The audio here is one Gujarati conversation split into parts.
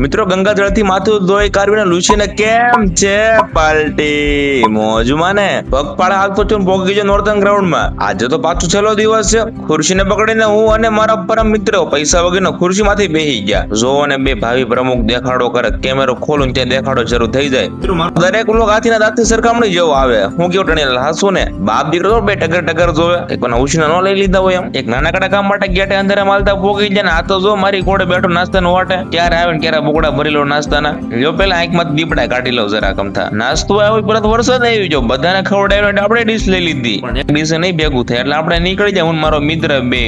મિત્રો ગંગાધળથી માથું ધોઈ કાઢવીને લુસીને કેમ છે પાર્ટી મોજમાં ને? પગપાળા હાલતો છું ભોગી ગયો નોર્થન ગ્રાઉન્ડમાં. આજે તો પાછો છેલ્લો દિવસ છે. ખુરશીને પકડીને હું અને મારા પરમ મિત્ર પૈસા વગરનો ખુરશી માંથી બેસી ગયા. જો અને બે ભાવિ પ્રમુખ દેખાડો કરે, કેમેરો ખોલું ત્યાં દેખાડો શરૂ થઈ જાય. દરેક લોકો હાથીના દાંતની સરખામણી જેવો આવે. હું કેવું ટણી હાસુ ને? બાપ દીકરો બે ટગર ટગર જોવે. એક પણ ઉછીને ન લઈ લીધા હોય એમ. એક નાનકડા કામ માટે ગેટે અંદર માલતા ભોગી જાય ને આ તો જો મારી ઘોડે બેઠો નાસ્તાનો વાટે. ક્યારે આવે ને ક્યારે બોકડા ભરી લો નાસ્તાના. જો પેલા આંખમાં દીપડા કાઢી લઉં જરા કમથા નાસ્તો આવ્યો પરત વરસાદ આવી જો બધાને ખવડાવ્યો એટલે આપણે ડીશ લઈ લીધી. પણ એક ડીશે નહીં ભેગું થાય. એટલે આપણે નીકળી જાય. હું મારો મિત્ર બે.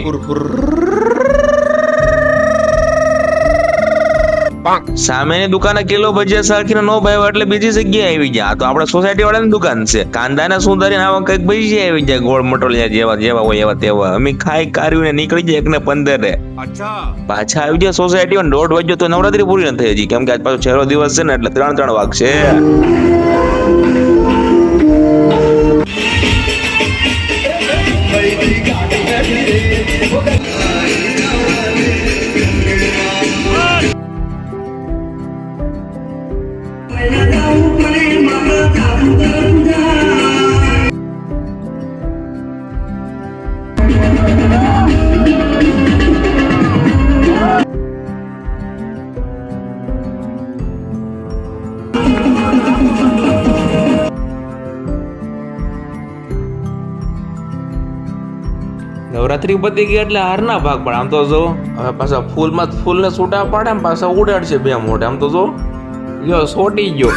સામેની દુકાને કિલો ભજીયા સાખીને નો ભાવ એટલે બીજી જગ્યાએ આવી ગયા. તો આપણે સોસાયટી વાળાની દુકાન છે. કાંદાને સુંદરીને આવા કંઈક ભજીયા આવી જાય ગોળ મટોલિયા જેવા જેવા હોય એવા તેવા અમે ખાઈ કાઢીને નીકળી જાય એક ને પંદરે પાછા આવી ગયા સોસાયટી દોઢ વાગ્યો તો નવરાત્રી પૂરી નથી હજી. કેમ કે આજ પાછો છેલ્લો દિવસ છે ને એટલે ત્રણ ત્રણ વાગશે નવરાત્રી બધી ગઈ એટલે હારના ભાગ, પણ આમ તો જો, હવે પાછા ફૂલમાં ફૂલ ને છૂટા પાડે પાછા ઉડાડશે બે મોઢે, આમ તો જો. યો સોટી ગયો.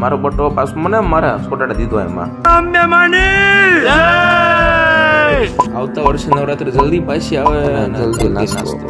મારો બટો પાછો મને મારા સોટાડે દીધો એમાં. આવતા વર્ષે નવરાત્રી જલ્દી પાછી આવે. જલ્દી નાસ્તો.